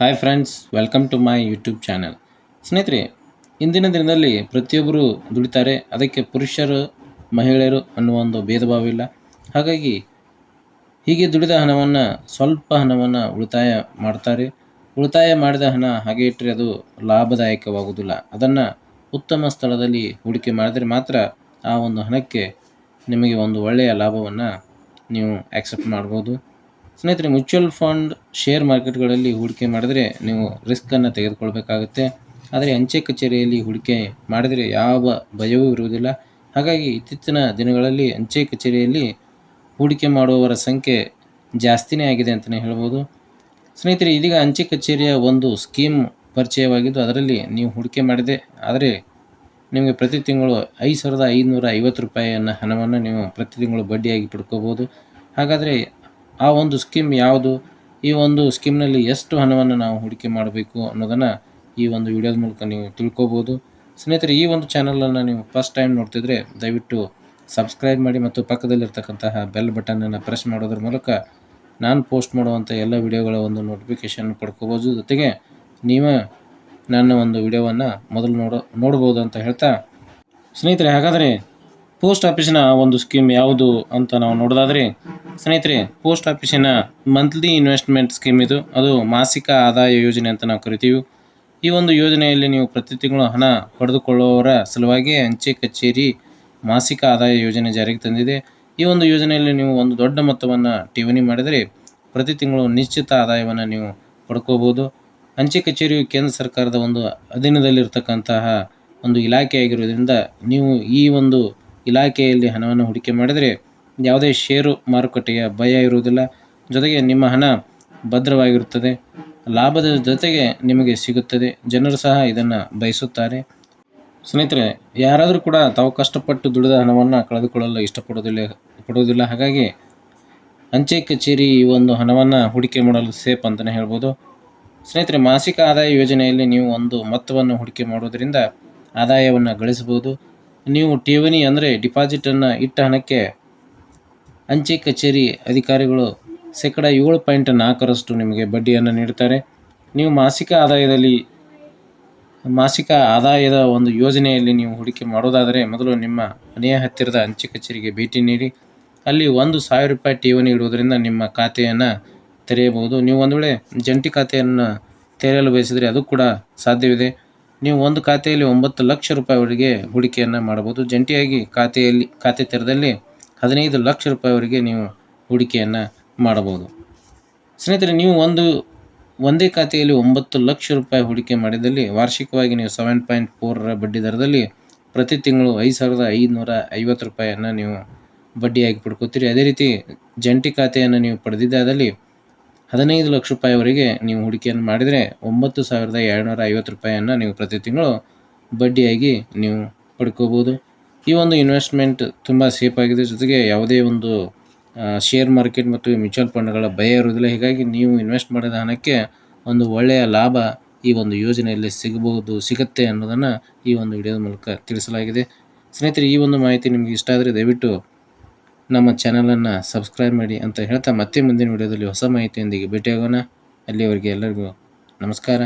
Hi friends welcome to my YouTube channel ಸ್ನೇಹಿತರೆ, ಇಂದಿನ ದಿನದಲ್ಲಿ ಪ್ರತಿಯೊಬ್ಬರು ದುಡಿತಾರೆ, ಅದಕ್ಕೆ ಪುರುಷರು, ಮಹಿಳೆಯರು ಅನ್ನುವ ಒಂದು ಭೇದ ಭಾವ ಇಲ್ಲ ಹಾಗಾಗಿ ಹೀಗೆ ದುಡಿದ ಹಣವನ್ನು, ಸ್ವಲ್ಪ ಹಣವನ್ನು ಉಳಿತಾಯ ಮಾಡ್ತಾರೆ. ಉಳಿತಾಯ ಮಾಡಿದ ಹಣ ಹಾಗೆ ಇಟ್ಟರೆ ಅದು ಲಾಭದಾಯಕವಾಗುವುದಿಲ್ಲ. ಅದನ್ನು ಉತ್ತಮ ಸ್ಥಳದಲ್ಲಿ ಹೂಡಿಕೆ ಮಾಡಿದರೆ ಮಾತ್ರ ಆ ಒಂದು ಹಣಕ್ಕೆ ನಿಮಗೆ ಒಂದು ಒಳ್ಳೆಯ ಲಾಭವನ್ನು ನೀವು ಆಕ್ಸೆಪ್ಟ್ ಮಾಡ್ಬೋದು. ಸ್ನೇಹಿತರೆ, ಮ್ಯೂಚುವಲ್ ಫಂಡ್ ಶೇರ್ ಮಾರ್ಕೆಟ್ಗಳಲ್ಲಿ ಹೂಡಿಕೆ ಮಾಡಿದರೆ ನೀವು ರಿಸ್ಕನ್ನು ತೆಗೆದುಕೊಳ್ಬೇಕಾಗುತ್ತೆ. ಆದರೆ ಅಂಚೆ ಕಚೇರಿಯಲ್ಲಿ ಹೂಡಿಕೆ ಮಾಡಿದರೆ ಯಾವ ಭಯವೂ ಇರುವುದಿಲ್ಲ. ಹಾಗಾಗಿ ಇತ್ತೀಚಿನ ದಿನಗಳಲ್ಲಿ ಅಂಚೆ ಕಚೇರಿಯಲ್ಲಿ ಹೂಡಿಕೆ ಮಾಡುವವರ ಸಂಖ್ಯೆ ಜಾಸ್ತಿನೇ ಆಗಿದೆ ಅಂತಲೇ ಹೇಳ್ಬೋದು. ಸ್ನೇಹಿತರೆ, ಇದೀಗ ಅಂಚೆ ಕಚೇರಿಯ ಒಂದು ಸ್ಕೀಮ್ ಪರಿಚಯವಾಗಿದ್ದು, ಅದರಲ್ಲಿ ನೀವು ಹೂಡಿಕೆ ಮಾಡಿದೆ. ಆದರೆ ನಿಮಗೆ ಪ್ರತಿ ತಿಂಗಳು ಐದು ಸಾವಿರದ ಐದುನೂರ ಐವತ್ತು ರೂಪಾಯಿಯನ್ನು ಹಣವನ್ನು ನೀವು ಪ್ರತಿ ತಿಂಗಳು ಬಡ್ಡಿಯಾಗಿ ಪಡ್ಕೋಬೋದು. ಹಾಗಾದರೆ ಆ ಒಂದು ಸ್ಕೀಮ್ ಯಾವುದು? ಈ ಒಂದು ಸ್ಕೀಮ್ನಲ್ಲಿ ಎಷ್ಟು ಹಣವನ್ನು ನಾವು ಹೂಡಿಕೆ ಮಾಡಬೇಕು ಅನ್ನೋದನ್ನು ಈ ಒಂದು ವಿಡಿಯೋದ ಮೂಲಕ ನೀವು ತಿಳ್ಕೊಬೋದು. ಸ್ನೇಹಿತರೆ, ಈ ಒಂದು ಚಾನಲನ್ನು ನೀವು ಫಸ್ಟ್ ಟೈಮ್ ನೋಡ್ತಿದ್ರೆ ದಯವಿಟ್ಟು ಸಬ್ಸ್ಕ್ರೈಬ್ ಮಾಡಿ ಮತ್ತು ಪಕ್ಕದಲ್ಲಿರ್ತಕ್ಕಂತಹ ಬೆಲ್ ಬಟನನ್ನು ಪ್ರೆಸ್ ಮಾಡೋದ್ರ ಮೂಲಕ ನಾನು ಪೋಸ್ಟ್ ಮಾಡುವಂಥ ಎಲ್ಲ ವಿಡಿಯೋಗಳ ಒಂದು ನೋಟಿಫಿಕೇಷನ್ ಪಡ್ಕೋಬೋದು. ಜೊತೆಗೆ ನೀವು ನನ್ನ ಒಂದು ವಿಡಿಯೋವನ್ನು ಮೊದಲು ನೋಡೋ, ನೋಡ್ಬೋದು ಅಂತ ಹೇಳ್ತಾ, ಸ್ನೇಹಿತರೆ, ಹಾಗಾದರೆ ಪೋಸ್ಟ್ ಆಫೀಸಿನ ಒಂದು ಸ್ಕೀಮ್ ಯಾವುದು ಅಂತ ನಾವು ನೋಡೋದಾದರೆ ಸ್ನೇಹಿತರೆ, ಪೋಸ್ಟ್ ಆಫೀಸಿನ ಮಂತ್ಲಿ ಇನ್ವೆಸ್ಟ್ಮೆಂಟ್ ಸ್ಕೀಮ್ ಇದು. ಅದು ಮಾಸಿಕ ಆದಾಯ ಯೋಜನೆ ಅಂತ ನಾವು ಕರಿತೀವಿ. ಈ ಒಂದು ಯೋಜನೆಯಲ್ಲಿ ನೀವು ಪ್ರತಿ ತಿಂಗಳು ಹಣ ಪಡೆದುಕೊಳ್ಳುವವರ ಸಲುವಾಗಿ ಅಂಚೆ ಕಚೇರಿ ಮಾಸಿಕ ಆದಾಯ ಯೋಜನೆ ಜಾರಿಗೆ ತಂದಿದೆ. ಈ ಒಂದು ಯೋಜನೆಯಲ್ಲಿ ನೀವು ಒಂದು ದೊಡ್ಡ ಮೊತ್ತವನ್ನು ಠೇವಣಿ ಮಾಡಿದರೆ ಪ್ರತಿ ತಿಂಗಳು ನಿಶ್ಚಿತ ಆದಾಯವನ್ನು ನೀವು ಪಡ್ಕೋಬೋದು ಅಂಚೆ ಕಚೇರಿಯು ಕೇಂದ್ರ ಸರ್ಕಾರದ ಒಂದು ಅಧೀನದಲ್ಲಿರ್ತಕ್ಕಂತಹ ಒಂದು ಇಲಾಖೆಯಾಗಿರುವುದರಿಂದ ನೀವು ಈ ಒಂದು ಇಲಾಖೆಯಲ್ಲಿ ಹಣವನ್ನು ಹೂಡಿಕೆ ಮಾಡಿದರೆ ಯಾವುದೇ ಷೇರು ಮಾರುಕಟ್ಟೆಯ ಭಯ ಇರುವುದಿಲ್ಲ. ಜೊತೆಗೆ ನಿಮ್ಮ ಹಣ ಭದ್ರವಾಗಿರುತ್ತದೆ. ಲಾಭದ ಜೊತೆಗೆ ನಿಮಗೆ ಸಿಗುತ್ತದೆ. ಜನರು ಸಹ ಇದನ್ನು ಬಯಸುತ್ತಾರೆ. ಸ್ನೇಹಿತರೆ, ಯಾರಾದರೂ ಕೂಡ ತಾವು ಕಷ್ಟಪಟ್ಟು ದುಡಿದ ಹಣವನ್ನು ಕಳೆದುಕೊಳ್ಳಲು ಇಷ್ಟಪಡೋದಿಲ್ಲ ಪಡುವುದಿಲ್ಲ. ಹಾಗಾಗಿ ಅಂಚೆ ಕಚೇರಿ ಈ ಒಂದು ಹಣವನ್ನು ಹೂಡಿಕೆ ಮಾಡಲು ಸೇಫ್ ಅಂತಲೇ ಹೇಳ್ಬೋದು. ಸ್ನೇಹಿತರೆ, ಮಾಸಿಕ ಆದಾಯ ಯೋಜನೆಯಲ್ಲಿ ನೀವು ಒಂದು ಮೊತ್ತವನ್ನು ಹೂಡಿಕೆ ಮಾಡೋದರಿಂದ ಆದಾಯವನ್ನು ಗಳಿಸಬಹುದು. ನೀವು ಠೇವಣಿ ಅಂದರೆ ಡಿಪಾಸಿಟನ್ನು ಇಟ್ಟ ಹಣಕ್ಕೆ ಅಂಚೆ ಕಚೇರಿ ಅಧಿಕಾರಿಗಳು ಶೇಕಡ ಏಳು ಪಾಯಿಂಟ್ ನಾಲ್ಕರಷ್ಟು ನಿಮಗೆ ಬಡ್ಡಿಯನ್ನು ನೀಡುತ್ತಾರೆ. ನೀವು ಮಾಸಿಕ ಆದಾಯದಲ್ಲಿ, ಮಾಸಿಕ ಆದಾಯದ ಒಂದು ಯೋಜನೆಯಲ್ಲಿ ನೀವು ಹೂಡಿಕೆ ಮಾಡೋದಾದರೆ ಮೊದಲು ನಿಮ್ಮ ಮನೆಯ ಹತ್ತಿರದ ಅಂಚೆ ಕಚೇರಿಗೆ ಭೇಟಿ ನೀಡಿ. ಅಲ್ಲಿ ಒಂದು ಸಾವಿರ ರೂಪಾಯಿ ಠೇವಣಿ ಇಡುವುದರಿಂದ ನಿಮ್ಮ ಖಾತೆಯನ್ನು ತೆರೆಯಬಹುದು. ನೀವು ಒಂದು ವೇಳೆ ಜಂಟಿ ಖಾತೆಯನ್ನು ತೆರೆಯಲು ಬಯಸಿದರೆ ಅದು ಕೂಡ ಸಾಧ್ಯವಿದೆ. ನೀವು ಒಂದು ಖಾತೆಯಲ್ಲಿ ಒಂಬತ್ತು ಲಕ್ಷ ರೂಪಾಯಿವರೆಗೆ ಹೂಡಿಕೆಯನ್ನು ಮಾಡಬಹುದು. ಜಂಟಿಯಾಗಿ ಖಾತೆಯಲ್ಲಿ, ಖಾತೆ ತೆರೆದಲ್ಲಿ ಹದಿನೈದು ಲಕ್ಷ ರೂಪಾಯಿವರೆಗೆ ನೀವು ಹೂಡಿಕೆಯನ್ನು ಮಾಡಬಹುದು. ಸ್ನೇಹಿತರೆ, ನೀವು ಒಂದು, ಒಂದೇ ಖಾತೆಯಲ್ಲಿ ಒಂಬತ್ತು ಲಕ್ಷ ರೂಪಾಯಿ ಹೂಡಿಕೆ ಮಾಡಿದಲ್ಲಿ ವಾರ್ಷಿಕವಾಗಿ ನೀವು ಸೆವೆನ್ ಪಾಯಿಂಟ್ ಫೋರರ ಬಡ್ಡಿ ದರದಲ್ಲಿ ಪ್ರತಿ ತಿಂಗಳು ಐದು ಸಾವಿರದ ಐದುನೂರ ಐವತ್ತು ರೂಪಾಯಿಯನ್ನು ನೀವು ಬಡ್ಡಿಯಾಗಿ ಪಡ್ಕೋತೀರಿ. ಅದೇ ರೀತಿ ಜಂಟಿ ಖಾತೆಯನ್ನು ನೀವು ಪಡೆದಿದ್ದಾದಲ್ಲಿ ಹದಿನೈದು ಲಕ್ಷ ರೂಪಾಯಿವರೆಗೆ ನೀವು ಹೂಡಿಕೆಯನ್ನು ಮಾಡಿದರೆ ಒಂಬತ್ತು ಸಾವಿರದ ಎರಡುನೂರ ಐವತ್ತು ರೂಪಾಯಿಯನ್ನು ನೀವು ಪ್ರತಿ ತಿಂಗಳು ಬಡ್ಡಿಯಾಗಿ ನೀವು ಪಡ್ಕೋಬೋದು ಈ ಒಂದು ಇನ್ವೆಸ್ಟ್ಮೆಂಟ್ ತುಂಬ ಸೇಫ್ ಆಗಿದೆ. ಜೊತೆಗೆ ಯಾವುದೇ ಒಂದು ಶೇರ್ ಮಾರ್ಕೆಟ್ ಮತ್ತು ಮ್ಯೂಚುವಲ್ ಫಂಡ್ಗಳ ಭಯ ಇರುವುದಿಲ್ಲ. ಹೀಗಾಗಿ ನೀವು ಇನ್ವೆಸ್ಟ್ ಮಾಡಿದ ಹಣಕ್ಕೆ ಒಂದು ಒಳ್ಳೆಯ ಲಾಭ ಈ ಒಂದು ಯೋಜನೆಯಲ್ಲಿ ಸಿಗಬಹುದು, ಸಿಗುತ್ತೆ ಅನ್ನೋದನ್ನು ಈ ಒಂದು ವಿಡಿಯೋದ ಮೂಲಕ ತಿಳಿಸಲಾಗಿದೆ. ಸ್ನೇಹಿತರೆ, ಈ ಒಂದು ಮಾಹಿತಿ ನಿಮಗೆ ಇಷ್ಟ ಆದರೆ ದಯವಿಟ್ಟು ನಮ್ಮ ಚಾನಲನ್ನು ಸಬ್ಸ್ಕ್ರೈಬ್ ಮಾಡಿ ಅಂತ ಹೇಳ್ತಾ ಮತ್ತೆ ಮುಂದಿನ ವಿಡಿಯೋದಲ್ಲಿ ಹೊಸ ಮಾಹಿತಿಯೊಂದಿಗೆ ಭೇಟಿಯಾಗೋಣ. ಅಲ್ಲಿಯವರೆಗೆ ಎಲ್ಲರಿಗೂ ನಮಸ್ಕಾರ.